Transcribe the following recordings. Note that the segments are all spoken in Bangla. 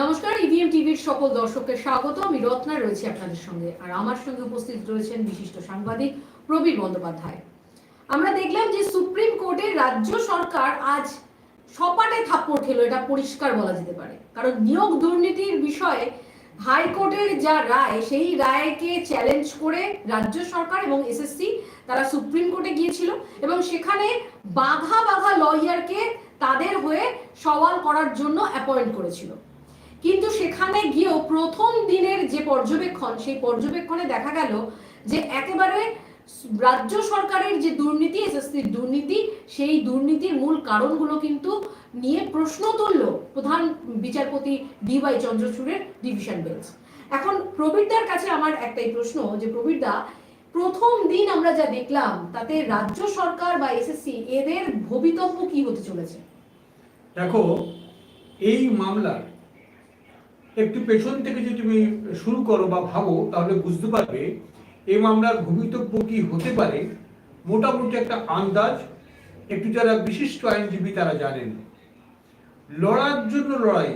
নমস্কার ইভিএম টিভির সকল দর্শককে স্বাগত আমি রত্না, রয়েছি আপনাদের সঙ্গে। আর আমার সঙ্গে উপস্থিত রয়েছেন বিশিষ্ট সাংবাদিক প্রবীর বন্দ্যোপাধ্যায়। আমরা দেখলাম যে সুপ্রিম কোর্টের রাজ্য সরকার আজ সপাটে থাপ্পড় খেলো, এটা পরিষ্কার বলা যেতে পারে। কারণ নিয়োগ দুর্নীতির বিষয়ে হাইকোর্টের যা রায়, সেই রায়কে চ্যালেঞ্জ করে রাজ্য সরকার এবং এসএসসি তারা সুপ্রিম কোর্টে গিয়েছিল এবং সেখানে বাঘা বাঘা লয়ারকে তাদের হয়ে সওয়াল করার জন্য অ্যাপয়েন্ট করেছিল। কিন্তু সেখানে গিয়েও প্রথম দিনের যে পর্যবেক্ষণ, সেই পর্যবেক্ষণে দেখা গেল যে একেবারে রাজ্য সরকারের যে দুর্নীতি এসএসসির দুর্নীতি, সেই দুর্নীতির মূল কারণগুলো কিন্তু নিয়ে প্রশ্ন তুলল প্রধান বিচারপতি ডিওয়াই চন্দ্রচূড়ের ডিভিশন বেঞ্চ। এখন প্রবীরদার কাছে আমার একটাই প্রশ্ন যে, প্রবীরদা, প্রথম দিন আমরা যা দেখলাম, তাতে রাজ্য সরকার বা এসএসসি এদের ভবিতব্য কি হতে চলেছে? দেখো, এই মামলার একটু পেছন থেকে যদি তুমি শুরু করো বা ভাবো, তাহলে বুঝতে পারবে এই মামলার ভবিতব্য কি হতে পারে মোটামুটি একটা আন্দাজ, একটু যারা বিশিষ্ট আইনজীবী তারা জানেন। লড়ার জন্য লড়াই,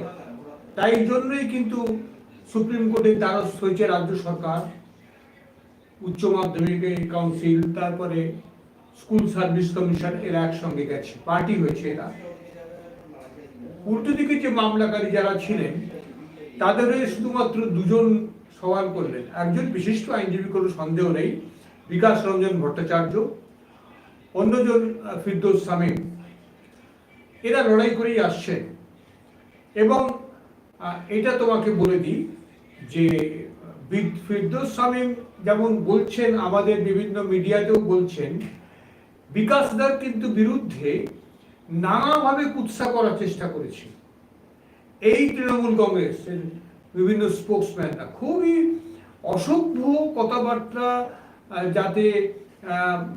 তাই জন্যই কিন্তু সুপ্রিম কোর্টের দ্বারস্থ হয়েছে রাজ্য সরকার, উচ্চ মাধ্যমিক কাউন্সিল, তারপরে স্কুল সার্ভিস কমিশন, এরা একসঙ্গে গেছে, পার্টি হয়েছে এরা। উল্টো দিকে যে মামলাকারী যারা ছিলেন তাদের হয়ে শুধুমাত্র দুজন সওয়াল করলেন। একজন বিশিষ্ট আইনজীবী, কোনো সন্দেহ নেই, বিকাশ রঞ্জন ভট্টাচার্য। অন্যজন ফিরদৌস সামিম এরা লড়াই করেই আসছেন এবং এটা তোমাকে বলে দিই যে ফিরদৌস সামিম যেমন বলছেন, আমাদের বিভিন্ন মিডিয়াতেও বলছেন, বিকাশ দার কিন্তু বিরুদ্ধে নানাভাবে কুৎসা করার চেষ্টা করেছে। এই তৃণমূল কংগ্রেসের বিভিন্ন স্পোক্সম্যানরা। খুবই অসভ্য কথাবার্তা যাতে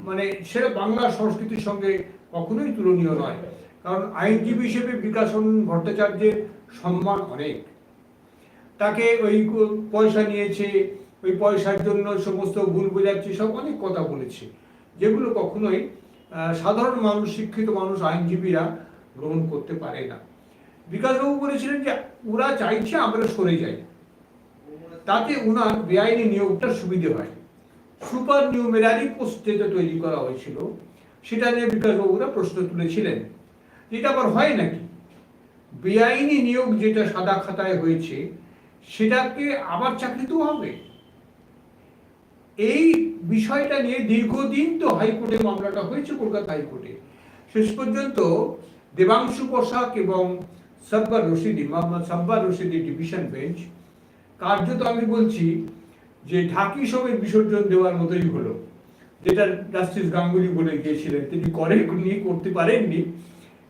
মানে সেটা বাংলা সংস্কৃতির সঙ্গে কখনোই তুলনীয় নয়। কারণ আইনজীবী হিসেবে বিকাশন ভট্টাচার্যের সম্মান অনেক। তাকে ওই পয়সা নিয়েছে, ওই পয়সার জন্য সমস্ত ভুল বোঝাচ্ছে, সব অনেক কথা বলেছে, যেগুলো কখনোই সাধারণ মানুষ, শিক্ষিত মানুষ, আইনজীবীরা গ্রহণ করতে পারে না। বিকাশবাবু বলেছিলেন যে ওরা চাইছে আমরা সরে যাই। তাতে ওনার বেআইনি নিয়োগটা সুবিধে হয়। সুপার নিউমেরারি পোস্ট যেটা তৈরি করা হয়েছিল, সেটা নিয়ে বিকাশবাবুরা প্রশ্ন তুলেছিলেন। এটা আবার হয় নাকি? বেআইনি নিয়োগ যেটা সাদা খাতায় হয়েছে, সেটাকে আবার চাকরিতেও হবে? এই বিষয়টা নিয়ে দীর্ঘদিন তো হাইকোর্টে মামলাটা হয়েছে, কলকাতা হাইকোর্টে। শেষ পর্যন্ত দেবাংশু পোশাক এবং সাব্বার রশিদি, মোহাম্মদ সাব্বার রশিদি ডিভিশন বেঞ্চ। কার্যত আমি বলছি যে ঢাকি সমেত বিসর্জন দেওয়ার মতোই হলো। যেটা জাস্টিস গাঙ্গুলি বলে গিয়েছিলেন, তিনি করে নিয়ে করতে পারেননি,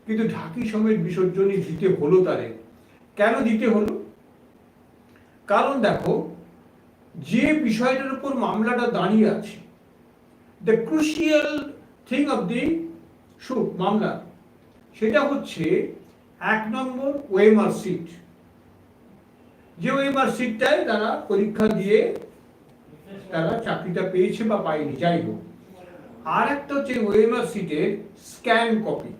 কিন্তু ঢাকি সমেত বিসর্জনই দিতে হলো তারে কেন দিতে হলো? কারণ দেখো, যে বিষয়টার উপর মামলাটা দাঁড়িয়ে আছে the crucial thing of the suit মামলা, সেটা হচ্ছে এক নম্বর ওয়েমার সিট যে ওয়েমার সিটটায় তারা পরীক্ষা দিয়ে তারা চাকরিটা পেয়েছে বা পায়নি, যাই হোক। আর একটা হচ্ছে ওয়েমার সিটের স্ক্যান কপি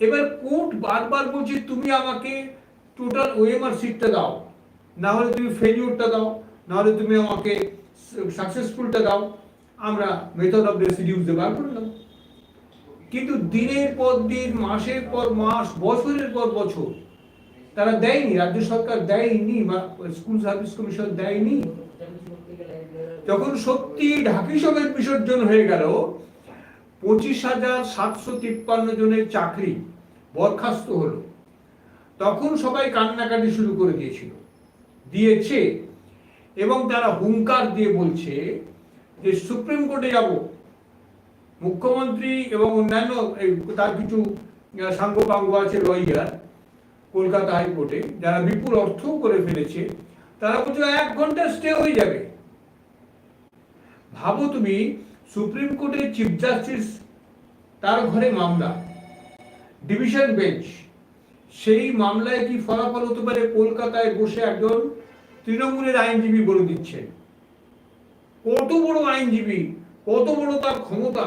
এবার কোর্ট বারবার বলছে, তুমি আমাকে টোটাল ওএমআর সিটটা দাও। না হলে তুমি ফেলিওরটা দাও না হলে তুমি আমাকে সাকসেসফুলটা দাও। আমরা মেথড অফ রেসিডিউস বার করলাম কিন্তু দিনের পর দিন, মাসের পর মাস, বছরের পর বছর তারা দেয়নি, রাজ্য সরকার দেয়নি বা স্কুল সার্ভিস কমিশন দেয়নি। যখন সত্যি ঢাকি সমেত বিসর্জন হয়ে গেল, পঁচিশ হাজার সাতশো তিপ্পান্ন জনের চাকরি বরখাস্ত হলো। তখন সবাই কান্নাকাটি শুরু করে দিয়েছিল, দিয়েছে এবং তারা হুঙ্কার দিয়ে বলছে যে, সুপ্রিম কোর্টে যাব। মুখ্যমন্ত্রী এবং অন্যান্য তার কিছু সাঙ্গপাঙ্গ আছে লয়ার কলকাতা হাইকোর্টে, যারা বিপুল অর্থ করে ফেলেছে, তারা বলছে এক ঘণ্টা স্টে হয়ে যাবে। ভাবো তুমি, সুপ্রিম কোর্টের চিফ জাস্টিস তার ঘরে মামলা ডিভিশন বেঞ্চ সেই মামলায় কি ফলাফল হতে পারে? কলকাতায় বসে একজন তৃণমূলের আইনজীবী বলে দিচ্ছেন। কত বড় আইনজীবী, কত বড় তার ক্ষমতা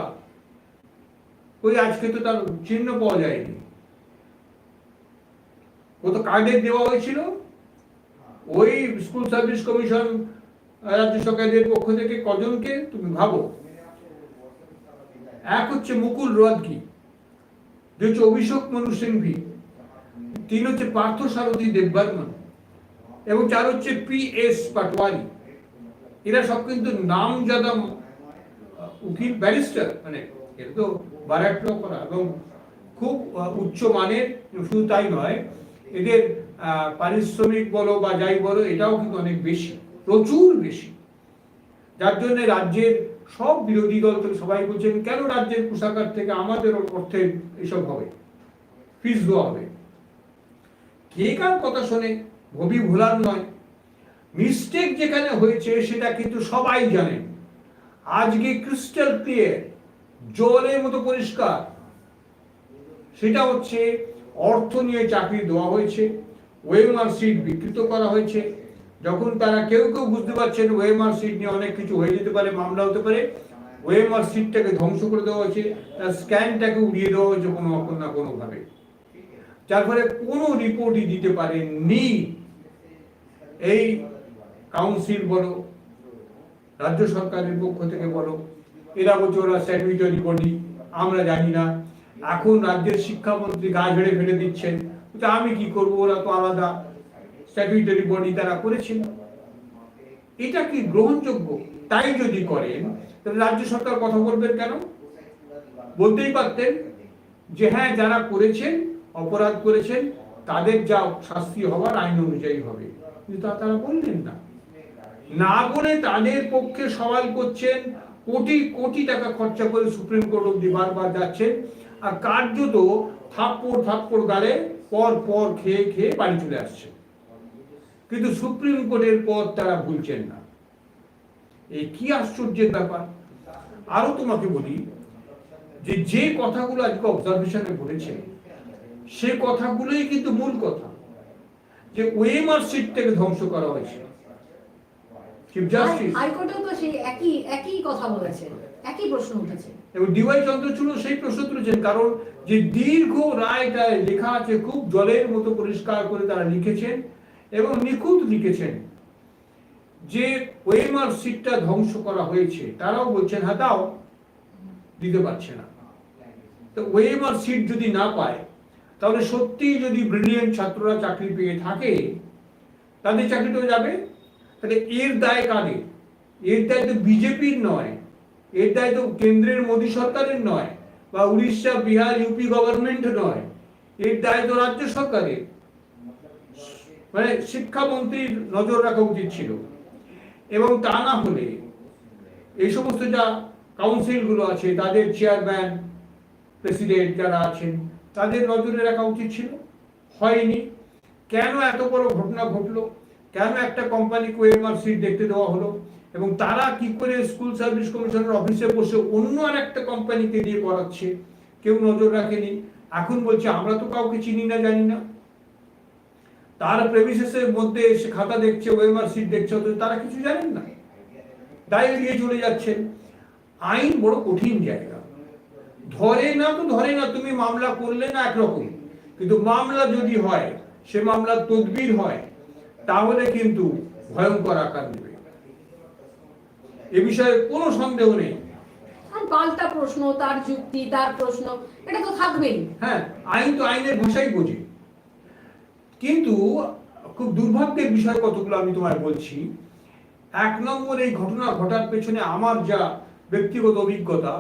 ওই আজকে তো তার চিহ্ন পাওয়া যায়নি। কত কার্ডের দেওয়া হয়েছিল। ওই স্কুল সার্ভিস কমিশন, রাজ্য সরকারের পক্ষ থেকে কজনকে তুমি ভাবো? এক হচ্ছে মুকুল রোয়াদকি দুই হচ্ছে অভিষেক মনু সিংভি, তিন হচ্ছে পার্থ সারথী দেববর্মন এবং চার হচ্ছে পি এস পাটওয়ারি এরা সব কিন্তু নামজাদা উকিল, ব্যারিস্টার মানে এবং খুব উচ্চ মানের, শুধু তাই নয়, এদের পারিশ্রমিক বলো বা যাই বলো, এটাও কিন্তু অনেক বেশি, প্রচুর বেশি। যার রাজ্যের সব বিরোধী দল থেকে সবাই বলছেন, কেন রাজ্যের কোষাগার থেকে আমাদের অর্থে এসব হবে? ফিস দেওয়া হবে? কে কার কথা শোনে? ভবি ভোলার নয়। মিস্টেক যেখানে হয়েছে, সেটা কিন্তু সবাই জানেন আজকে ক্রিস্টাল ক্লিয়ার জলের মতো পরিষ্কার। সেটা হচ্ছে অর্থ নিয়ে চাকরি দেওয়া হয়েছে ওয়েমার সিট বিকৃত করা হয়েছে। যখন তারা কেউ কেউ বুঝতে পারছেন ওয়েমার সিট নিয়ে অনেক কিছু হয়ে যেতে পারে, মামলা হতে পারে ওয়েমার সিটটাকে ধ্বংস করে দেওয়া হয়েছে, তার স্ক্যানটাকে উড়িয়ে দেওয়া হয়েছে কোনো না কোনোভাবে। যার ফলে কোনো রিপোর্টই দিতে পারেননি। এই কাউন্সিল বলো, রাজ্য সরকারের পক্ষ থেকে বলো এরা বলছে ওরা স্ট্যাটুইটারি বডি আমরা জানি না। এখন রাজ্যের শিক্ষামন্ত্রী গা ঝেড়ে ফেলে দিচ্ছেন। আমি কি করব? ওরা তো আলাদা স্ট্যাটুইটারি বডি তারা করেছেন। এটা কি গ্রহণযোগ্য? তাই যদি করেন, তাহলে রাজ্য সরকার কথা বলবেন কেন? বলতেই পারতেন যে হ্যাঁ যারা করেছেন, অপরাধ করেছেন, তাদের যা শাস্তি হওয়ার আইন অনুযায়ী হবে। কিন্তু তা তারা বললেন না। না বলে তাদের পক্ষে সওয়াল করছেন কোটি কোটি টাকা খরচা করে সুপ্রিম কোর্ট অব্দি বারবার যাচ্ছে। আর কার্যত থাপ্পড় থাপ্পড় গালে পর পর খেয়ে খেয়ে বাড়ি চলে আসছে। কিন্তু সুপ্রিম কোর্টের পর তারা ভুলছেন না। এই কি আশ্চর্যের ব্যাপার? আরও তোমাকে বলি যে যে কথাগুলো আজকে অবজারভেশনে বলেছে, সে কথাগুলোই কিন্তু মূল কথা। যে ওয়েমার সিট থেকে ধ্বংস করা হয়েছে। চিফ জাস্টিস হাইকোর্টেও তো সেই একই একই কথা বলেছে একই প্রশ্ন উঠেছে। এবং ডিওয়াই সেই প্রশ্ন তুলেছেন কারণ যে দীর্ঘ রায়টায় লেখা আছে খুব জলের মতো পরিষ্কার করে তারা লিখেছেন এবং নিখুঁত লিখেছেন যে ওয়েমার সিটটা ধ্বংস করা হয়েছে। তারাও বলছেন হ্যাঁ দাও দিতে পারছে না। তো ওয়েমার সিট যদি না পায় তাহলে সত্যি যদি ব্রিলিয়েন্ট ছাত্ররা চাকরি পেয়ে থাকে তাদের চাকরিটাও যাবে তাহলে এর দায় কাদের? এর দায় তো বিজেপির নয়। এর দায় তো কেন্দ্রের মোদী সরকারের নয় বা উড়িষ্যা, বিহার ইউপি গভর্নমেন্ট নয়। এর দায় তো রাজ্য সরকারের। মানে শিক্ষামন্ত্রীর নজর রাখা উচিত ছিল। এবং তা না হলে এই সমস্ত যা কাউন্সিলগুলো আছে, তাদের চেয়ারম্যান প্রেসিডেন্ট যারা আছেন, তাদের নজরে রাখা উচিত ছিল। হয়নি। কেন এত বড় ঘটনা ঘটলো? কেন একটা কোম্পানিকে ওয়েমার সিট দেখতে দেওয়া হলো? এবং তারা কি করে স্কুল সার্ভিস কমিশনের অফিসে বসে অন্য আর একটা কোম্পানিকে দিয়ে করাচ্ছে কেউ নজর রাখেনি। এখন বলছে, আমরা তো কাউকে চিনি না, জানি না। তার প্রেমিসেসের মধ্যে এসে খাতা দেখছে ওয়েমার সিট দেখছে, অথচ তারা কিছু জানেন না। দায় এড়িয়ে চলে যাচ্ছেন। আইন বড় কঠিন জায়গা। ধরে না তো ধরে না, তুমি মামলা করলে না একরকম। কিন্তু মামলা যদি হয়, সে মামলার তদবির হয় তাহলে কিন্তু ভয়ঙ্কর আকার নেবে। এ বিষয়ে কোনো সন্দেহ নেই। আর পাল্টা প্রশ্ন তার যুক্তি তার প্রশ্ন এটা তো থাকবেই। হ্যাঁ আইন তো আইনের ভাষাই বোঝে। কিন্তু খুব দুর্ভাগ্যের বিষয় কতগুলো আমি তোমায় বলছি। এক নম্বর এই ঘটনা ঘটার পেছনে আমার যা ব্যক্তিগত অভিজ্ঞতা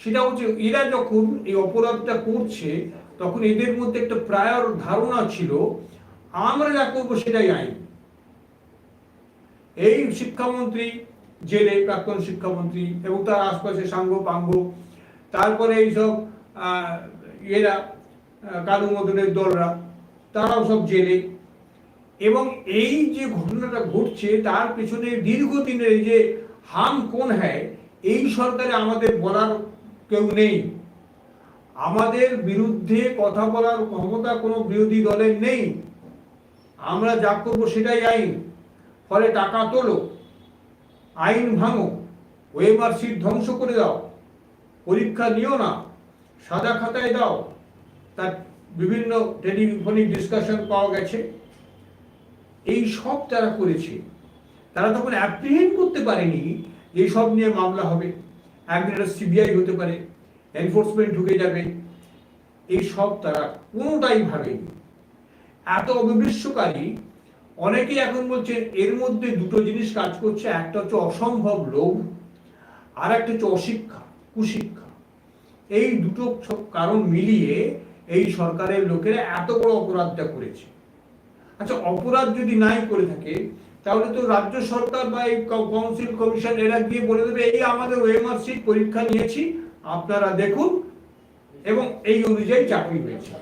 সেটা হচ্ছে এরা যখন এই অপরাধটা করছে তখন এদের মধ্যে একটা প্রায়র ধারণা ছিল আমরা যা করব সেটাই আইন। এই শিক্ষামন্ত্রী, জেলে প্রাক্তন শিক্ষামন্ত্রী এবং তার আশপাশে সাঙ্গ পাঙ্গ, তারপরে এইসব এরা কালু মদনের দলরা, তারাও সব জেলে। এবং এই যে ঘটনাটা ঘটছে, তার পেছনে দীর্ঘদিনের যে হাম কোন হ্যায়, এই সরকারে আমাদের বলার কেউ নেই। আমাদের বিরুদ্ধে কথা বলার ক্ষমতা কোনো বিরোধী দলের নেই। আমরা যা করব সেটাই আইন। ফলে টাকা তোলো। আইন ভাঙো। ওয়েমার সিট ধ্বংস করে দাও। পরীক্ষা নিও না। সাদা খাতায় দাও। তার বিভিন্ন টেলিফোনিক ডিসকাশন পাওয়া গেছে। এই সব তারা করেছে। তারা তখন অ্যাপ্রিহেন্ড করতে পারেনি এই সব নিয়ে মামলা হবে। একদিন একটা সিবিআই হতে পারে এনফোর্সমেন্ট ঢুকে যাবে। এই সব তারা কোনোটাই ভাবেনি। এত অবিশ্বাসকারী অনেকেই এখন বলছেন এর মধ্যে দুটো জিনিস কাজ করছে, একটা হচ্ছে অসম্ভব লোভ, আর একটা হচ্ছে অশিক্ষা, কুশিক্ষা। এই দুটো কারণ মিলিয়ে এই সরকারের লোকেরা এত বড় অপরাধটা করেছে। আচ্ছা অপরাধ যদি নাই করে থাকে, তাহলে তো রাজ্য সরকার বা এই কাউন্সিল কমিশন এরা গিয়ে বলে দেবে, এই আমাদের সিট পরীক্ষা নিয়েছি, আপনারা দেখুন এবং এই অনুযায়ী চাকরি হয়েছে।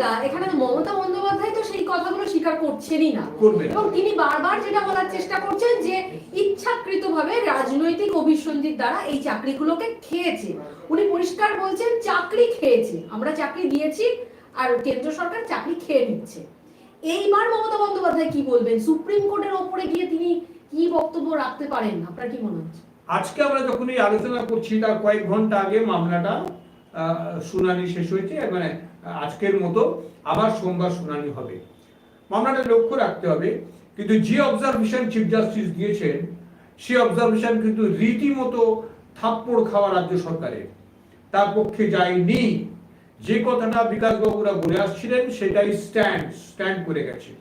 তা এখানে মমতা বন্দ্যোপাধ্যায় তো সেই কথাগুলো স্বীকার করছেনই না। এবং তিনি বারবার যেটা বলার চেষ্টা করছেন যে ইচ্ছাকৃতভাবে রাজনৈতিক অভিসন্ধির দ্বারা এই চাকরিগুলোকে খেয়েছে। উনি পরিষ্কার বলছেন চাকরি খেয়েছে। আমরা চাকরি দিয়েছি আর কেন্দ্র সরকার চাকরি খেয়ে নিচ্ছে। এইবার মমতা বন্দ্যোপাধ্যায় কি বলবেন? সুপ্রিম কোর্টের ওপরে গিয়ে তিনি কি বক্তব্য রাখতে পারেন? আপনার কি মনে হচ্ছে? আজকে আমরা যখন এই আলোচনা করছি তার কয়েক ঘণ্টা আগে মামলাটা শুনানি শেষ হয়েছে মানে আজকের মতো আবার সোমবার শুনানি হবে। মামলাটা লক্ষ্য রাখতে হবে, কিন্তু যে অবজারভেশন চিফ জাস্টিস দিয়েছেন সেই অবজারভেশন কিন্তু রীতিমতো থাপ্পড় খাওয়া রাজ্য সরকারের। তার পক্ষে যায়নি যে কথাটা বিকাশবাবুরা বলে আসছিলেন, সেটাই স্ট্যান্ড স্ট্যান্ড করে গেছে।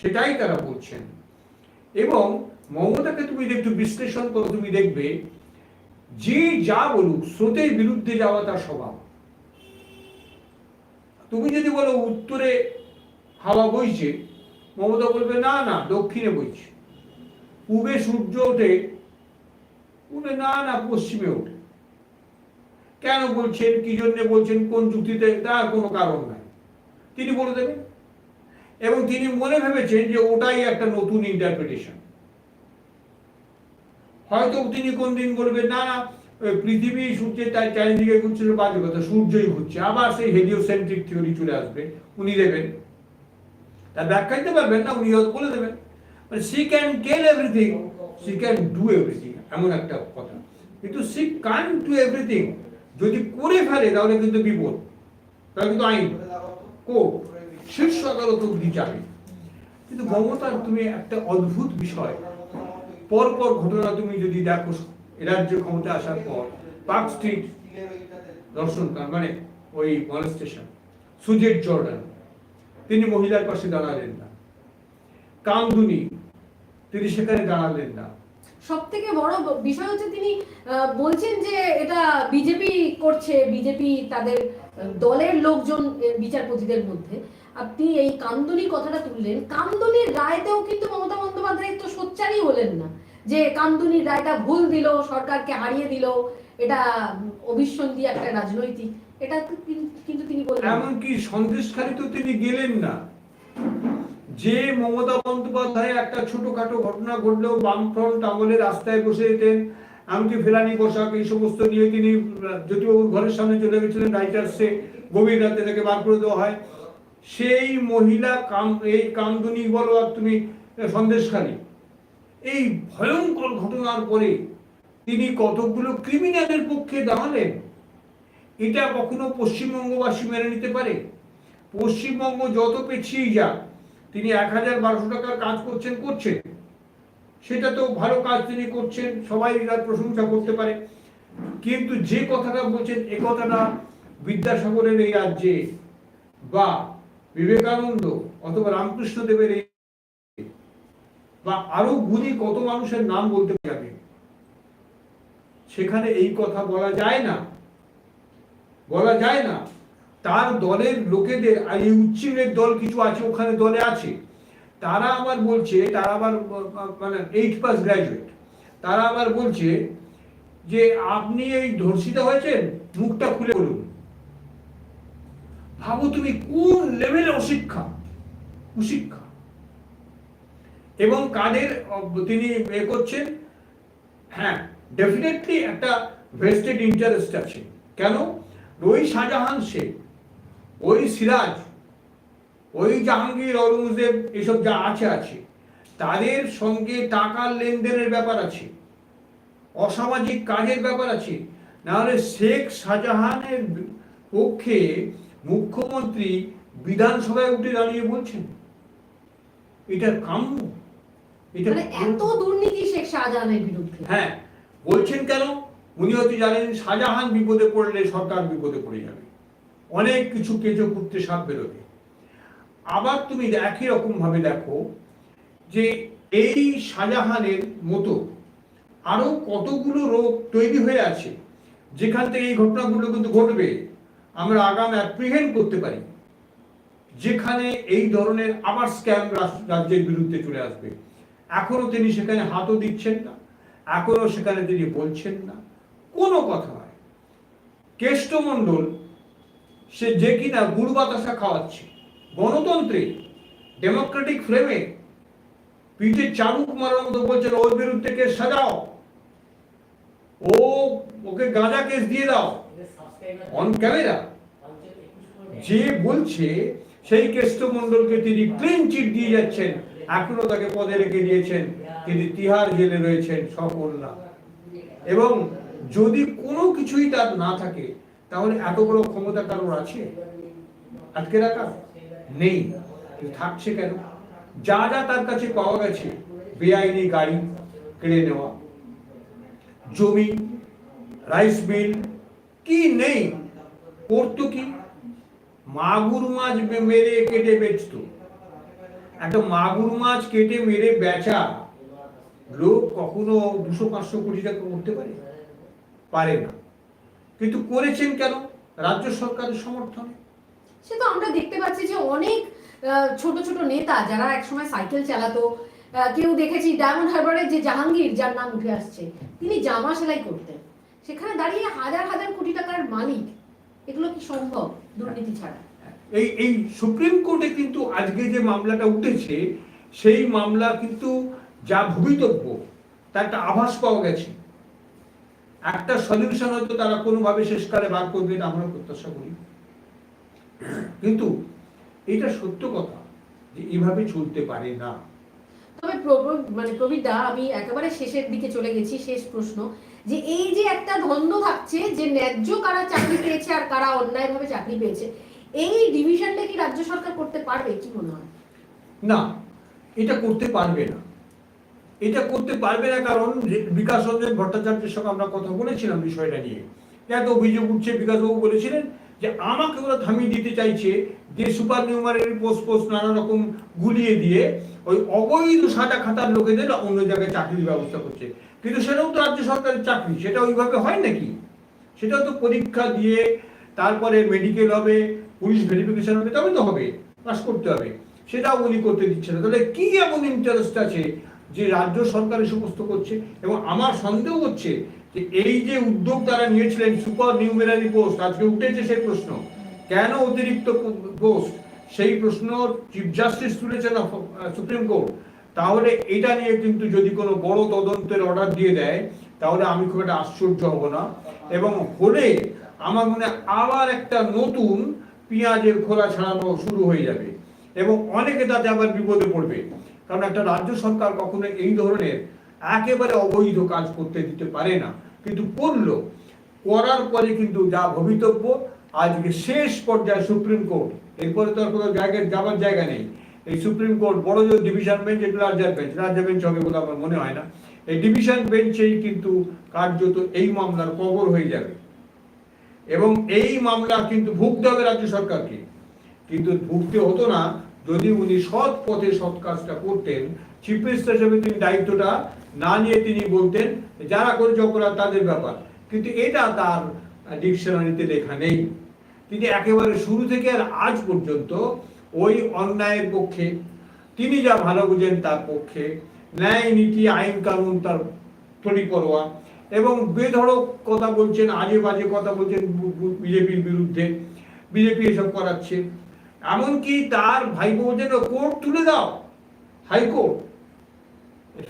সেটাই তারা বলছেন। এবং মমতাকে তুমি একটু বিশ্লেষণ করো, তুমি দেখবে যে যা বলুক, স্রোতের বিরুদ্ধে যাওয়া তার স্বভাব। তুমি যদি বলো উত্তরে হাওয়া বইছে, মমতা বলবে, না না, দক্ষিণে বইছে। পূবে সূর্য ওঠে বলবে না না, পশ্চিমে ওঠে। কেন বলছেন, কি জন্য বলছেন, কোন যুক্তিতে, তার কোনো কারণ নাই। তিনি বলে দেবেন। এবং তিনি মনে ভেবেছেন যে ওটাই একটা নতুন ইন্টারপ্রিটেশন হয়তো তিনি কোন দিন বলবেন, না না পৃথিবী সূর্যের তার চারিদিকে ঘুরছে বাজে কথা, সূর্যই ঘুরছে। আবার সেই হেলিওসেন্ট্রিক থিওরি চলে আসবে, উনি দেবেন। তার ব্যাখ্যা দিতে পারবেন না, উনি বলে দেবেন। She can tell everything, she can do everything, এমন একটা কথা। কিন্তু সি কান টু এভরিথিং, যদি করে ফেলে, তাহলে কিন্তু বিপদ। তাহলে কিন্তু আইন। কোর্ট, শীর্ষ আদালত অব্দি যাবে। কিন্তু মমতার তুমি একটা অদ্ভুত বিষয় পরপর ঘটনা তুমি যদি দেখো, রাজ্য ক্ষমতা আসার পর, পার্ক স্ট্রিট দর্শন মানে ওই স্টেশন সুজেট জর্ডান, তিনি মহিলার পাশে দাঁড়ালেন না। কামদুনি, তিনি সেখানে দাঁড়ালেন না। সব থেকে বড় বিষয় হচ্ছে তিনি বলছেন যে এটা বিজেপি করছে, বিজেপি তাদের দলের লোকজন বিচারপতিদের মধ্যে আপনি এই কান্দুনি কথাটা তুললেন। কান্দুনির রায়তেও কিন্তু মমতা বন্দ্যোপাধ্যায় তো সোচ্চারই হলেন না। যে কান্দুনির রায়টা ভুল দিল সরকারকে হারিয়ে দিল এটা উম, অভিসন্ধি একটা রাজনৈতিক এটা কিন্তু তিনি বললেন এমনকি সন্দেশখালী তো তিনি গেলেন না। যে মমতা বন্দ্যোপাধ্যায় একটা ছোটখাটো ঘটনা ঘটলেও বামফ্রন্ট আমলে রাস্তায় বসে যেতেন এমনকি ফেলানি পোশাক, এই সমস্ত নিয়ে তিনি জ্যোতিবাবুর ঘরের সামনে চলে গেছিলেন রাইটার্সে গভীর রাতে তাকে বার করে দেওয়া হয়। সেই মহিলা কাম, এই কামদুনি বলো আর তুমি সন্দেশখালী। এই ভয়ঙ্কর ঘটনার পরে তিনি কতগুলো ক্রিমিনালের পক্ষে দাঁড়ালেন? এটা কখনো পশ্চিমবঙ্গবাসী মেনে নিতে পারে? পশ্চিমবঙ্গ যত পেছিয়ে যাক, তিনি এক হাজার বারোশো টাকার কাজ করছেন করছেন। সেটা তো ভালো কাজ তিনি করছেন, সবাই তার প্রশংসা করতে পারে। কিন্তু যে কথাটা বলছেন, এ কথাটা বিদ্যাসাগরের এই রাজ্যে বা বিবেকানন্দ অথবা রামকৃষ্ণ দেবের এই বা আরও গুণী কত মানুষের নাম বলতে যাবে সেখানে এই কথা বলা যায় না। বলা যায় না। তার দলের লোকেদের, আর এই উচ্চিমের দল কিছু আছে, ওখানে দলে আছে। তারা আবার বলছে, তারা আবার মানে এইট পাস গ্র্যাজুয়েট তারা আবার বলছে যে, আপনি এই ধর্ষিত হয়েছেন, মুখটা খুলে বলুন। ভাবো তুমি কোন লেভেলে অশিক্ষা? কুশিক্ষা। এবং কাদের, তিনি এ করছেন? হ্যাঁ ডেফিনেটলি একটা ভেস্টেড ইন্টারেস্ট আছে। কেন? ওই শাহজাহান শেখ, ওই সিরাজ ওই জাহাঙ্গীর ঔরঙ্গজেব এসব যা আছে আছে। তাদের সঙ্গে টাকার লেনদেনের ব্যাপার আছে। অসামাজিক কাজের ব্যাপার আছে। নাহলে শেখ শাহজাহানের পক্ষে মুখ্যমন্ত্রী বিধানসভায় উঠে দাঁড়িয়ে বলছেন এটা কাম্য। এটা মানে এত দুর্নীতি শেখ শাহজাহানের বিরুদ্ধে। হ্যাঁ বলছেন কেন? উনি হয়তো জানেন শাহজাহান বিপদে পড়লে সরকার বিপদে পড়ে যাবে। অনেক কিছু কেঁচো করতে সাপ বেরোবে। আবার তুমি একই রকম ভাবে দেখো যে এই শাহজাহানের মতো আরও কতগুলো রোগ তৈরি হয়ে আছে, যেখান থেকে এই ঘটনাগুলো কিন্তু ঘটবে, আমরা আগাম অ্যাপ্রিহেন্ড করতে পারি, যেখানে এই ধরনের আবার স্ক্যাম রাজ্যের বিরুদ্ধে চলে আসবে। এখনও তিনি সেখানে হাতও দিচ্ছেন না, এখনও সেখানে তিনি বলছেন না, কোনো কথা নয়। কেষ্টমণ্ডল, সে যে কিনা গুড় বাতাসা খাওয়াচ্ছে। গণতন্ত্রে ডেমোক্রেটিক ফ্রেমে পিঠে চাবুক মারার মতো বলছেন, ওর বিরুদ্ধে কেস সাজাও। ও, ওকে গাঁজা কেস দিয়ে দাও। অন ক্যামেরা যে বলছে, সেই কেষ্টমণ্ডলকে তিনি ক্লিন চিট দিয়ে যাচ্ছেন। এখনও তাকে পদে রেখে দিয়েছেন। তিনি তিহার জেলে রয়েছেন সফল না এবং যদি কোনো কিছুই তার না থাকে, তাহলে এত বড় ক্ষমতা কারোর আছে? আটকে রাখা। নেই। থাকছে কেন? যা যা তার কাছে পাওয়া গেছে, বেআইনি গাড়ি কেড়ে নেওয়া, জমি রাইস মিল কি নেই? করতো কি? মাগুর মাছ মেরে কেটে বেচতো। একটা মাগুর মাছ কেটে মেরে বেচা, লোক কখনো দুশো, পাঁচশো কোটি টাকা করতে পারে? পারে না। কিন্তু করেছেন কেন? রাজ্য সরকারের সমর্থনে। সে তো আমরা দেখতে পাচ্ছি যে অনেক ছোট ছোট নেতা যারা একসময় সাইকেল চালাতো কেউ দেখেছি ডায়মন্ড হারবারের যে জাহাঙ্গীর, যার নাম উঠে আসছে, তিনি জামা সেলাই করতেন। সেখানে দাঁড়িয়ে হাজার হাজার কোটি টাকার মালিক, এগুলো কি সম্ভব দুর্নীতি ছাড়া? এই এই সুপ্রিম কোর্টে কিন্তু আজকে যে মামলাটা উঠেছে, সেই মামলা কিন্তু যা ভবিতব্য তার একটা আভাস পাওয়া গেছে। একটা সলিউশন হয়তো তারা কোনোভাবে শেষকালে বার করবে এটা আমরা প্রত্যাশা করি। কিন্তু এটা সত্য কথা যে এইভাবে চলতে পারে না। তবে মানে প্রবীরদা আমি একেবারে শেষের দিকে চলে গেছি শেষ প্রশ্ন। যে এই যে একটা দ্বন্দ্ব থাকছে যে ন্যায্য কারা চাকরি পেয়েছে আর কারা অন্যায়ভাবে চাকরি পেয়েছে এই ডিভিশনটা কি রাজ্য সরকার করতে পারবে কি মনে হয়? না এটা করতে পারবে না। এটা করতে পারবে না কারণ বিকাশ রঞ্জন ভট্টাচার্যের সঙ্গে আমরা কথা বলেছিলাম বিষয়টা নিয়ে। এত অভিযোগ উঠছে বিকাশবাবু বলেছিলেন যে আমাকে ওরা থামিয়ে দিতে চাইছে, যে সুপার নিউমারের পোস্ট পোস্ট নানা রকম গুলিয়ে দিয়ে ওই অবৈধ সাদা খাতার লোকেদের অন্য জায়গায় চাকরির ব্যবস্থা করছে। কিন্তু সেটাও তো রাজ্য সরকারের চাকরি, সেটা ওইভাবে হয় নাকি? সেটাও তো পরীক্ষা দিয়ে তারপরে মেডিকেল হবে পুলিশ ভেরিফিকেশন হবে তবে তো হবে পাস করতে হবে। সেটাও উনি করতে দিচ্ছে না। তাহলে কি এমন ইন্টারেস্ট আছে যে রাজ্য সরকার এই সমস্ত করছে? এবং আমার সন্দেহ হচ্ছে যে এই যে উদ্যোগ তারা নিয়েছিলেন, সুপার নিউমেরারি পোস্ট, আজকে উঠেছে সেই প্রশ্ন। কেন অতিরিক্ত পোস্ট? সেই প্রশ্ন চিফ জাস্টিস তুলেছেন সুপ্রিম কোর্ট তাহলে এটা নিয়ে কিন্তু যদি কোনো বড় তদন্তের অর্ডার দিয়ে দেয়, তাহলে আমি খুব একটা আশ্চর্য হব না। এবং হলে আমার মনে আবার একটা নতুন পেঁয়াজের খোলা ছাড়ানো শুরু হয়ে যাবে। এবং অনেকে তাতে আবার বিপদে পড়বে। কারণ একটা রাজ্য সরকার কখনো এই ধরনের একেবারে অবৈধ কাজ করতে দিতে পারে না। কিন্তু করল করার পরে কিন্তু যা ভবিতব্য, আজকে শেষ পর্যায়ে সুপ্রিম কোর্ট, এরপরে তো আর কোনো জায়গায় যাবার জায়গা নেই। এই সুপ্রিম কোর্ট বড় যে ডিভিশন বেঞ্চ এটা রাজ্যের বেঞ্চ রাজ্য বেঞ্চ হবে বলে আমার মনে হয় না। এই ডিভিশন বেঞ্চেই কিন্তু কার্যত এই মামলার কবর হয়ে যাবে। এবং এই মামলা কিন্তু ভুগতে হবে রাজ্য সরকারকে। কিন্তু ভুগতে হতো না যদি উনি সৎ পথে সৎ কাজটা করতেন চিফ হিসেবে তিনি দায়িত্বটা না নিয়ে তিনি বলতেন, যারা করেছে অপরাধ তাদের ব্যাপার। কিন্তু এটা তার ডিকশনারিতে লেখা নেই। তিনি একেবারে শুরু থেকে আর আজ পর্যন্ত ওই অন্যায়ের পক্ষে, তিনি যা ভালো বুঝেন তার পক্ষে, ন্যায় নীতি, আইন কানুন তার তরি পরোয়া এবং বেধড়ক কথা বলছেন, আজে বাজে কথা বলছেন বিজেপির বিরুদ্ধে। বিজেপি এসব করাচ্ছে। এমনকি তার ভাইপো যেন কোর্ট তুলে দাও। হাইকোর্ট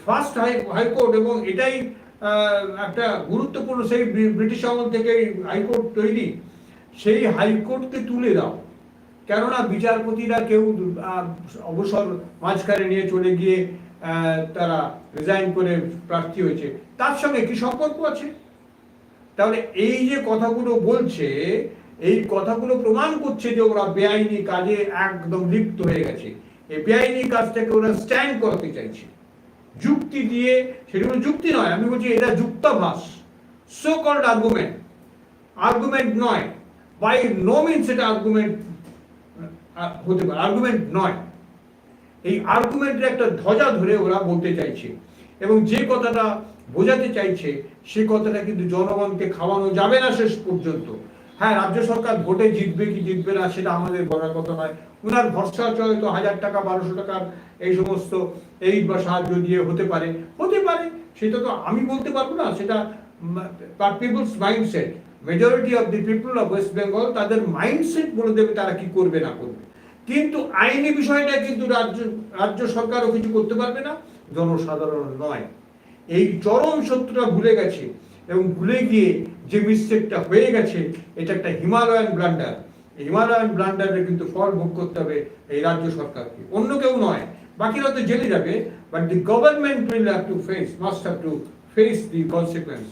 ফার্স্ট হাই হাইকোর্ট এবং এটাই একটা গুরুত্বপূর্ণ সেই ব্রিটিশ আমল থেকে হাইকোর্ট তৈরি। সেই হাইকোর্টকে তুলে দাও। কেননা বিচারপতিরা কেউ অবসর মাঝখানে নিয়ে চলে গিয়ে তারা রিজাইন করে প্রার্থী হয়েছে। তার সঙ্গে কি সম্পর্ক আছে? তাহলে এই যে কথাগুলো বলছে, এই কথাগুলো প্রমাণ করছে যে ওরা বেআইনি কাজে একদম লিপ্ত হয়ে গেছে। এই বেআইনি কাজটাকে ওরা স্ট্যান্ড করাতে চাইছে। যুক্তি দিয়ে সেগুলো যুক্তি নয়, আমি বলছি এটা যুক্তাভাস সো কল্ড আর্গুমেন্ট আর্গুমেন্ট নয় বাই নো মিনস এটা আর্গুমেন্ট হতে পারে আর্গুমেন্ট নয়। এই আর্গুমেন্টের একটা ধ্বজা ধরে ওরা বলতে চাইছে, এবং যে কথাটা বোঝাতে চাইছে, সে কথাটা কিন্তু জনগণকে খাওয়ানো যাবে না শেষ পর্যন্ত। হ্যাঁ রাজ্য সরকার ভোটে জিতবে কি জিতবে না সেটা আমাদের বলার কথা নয়। ওনার ভরসা হয়তো হাজার টাকা, বারোশো টাকার এই সমস্ত এই বা সাহায্য দিয়ে হতে পারে। হতে পারে, সেটা তো আমি বলতে পারব না, সেটা people's mindset majority of the people of West Bengal তাদের মাইন্ডসেট বলে দেবে তারা কি করবে না করবে। কিন্তু আইনি বিষয়টা কিন্তু রাজ্য রাজ্য সরকারও কিছু করতে পারবে না, জনসাধারণ নয়। এই চরম সত্যটা ভুলে গেছে। এবং ভুলে গিয়ে যে মিস্টেকটা হয়ে গেছে, এটা একটা হিমালয়ান ব্লান্ডার হিমালয়ান ব্লান্ডারে কিন্তু ফল ভোগ করতে হবে এই রাজ্য সরকারকে। অন্য কেউ নয়, বাকিরা তো জেলে যাবে but the government will have to face must have to face the consequence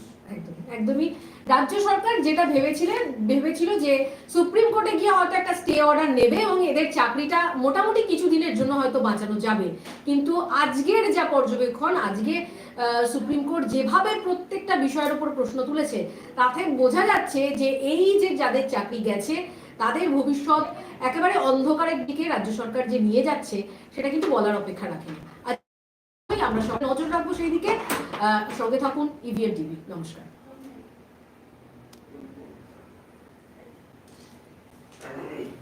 একদমই। রাজ্য সরকার যেটা ভেবেছিলেন ভেবেছিল যে সুপ্রিম কোর্টে গিয়ে হয়তো একটা স্টে অর্ডার নেবে এবং এদের চাকরিটা মোটামুটি কিছু দিনের জন্য হয়তো বাঁচানো যাবে। কিন্তু আজকের যা পর্যবেক্ষণ, আজকে সুপ্রিম কোর্ট যেভাবে প্রত্যেকটা বিষয়ের উপর প্রশ্ন তুলেছে, তাতে বোঝা যাচ্ছে যে এই যে যাদের চাকরি গেছে, তাদের ভবিষ্যৎ একেবারে অন্ধকারের দিকে রাজ্য সরকার যে নিয়ে যাচ্ছে, সেটা কিন্তু বলার অপেক্ষা রাখে আমরা সবাই নজর রাখব সেই দিকে। সঙ্গে থাকুন ইভিএম টিভি নমস্কার। Saturday.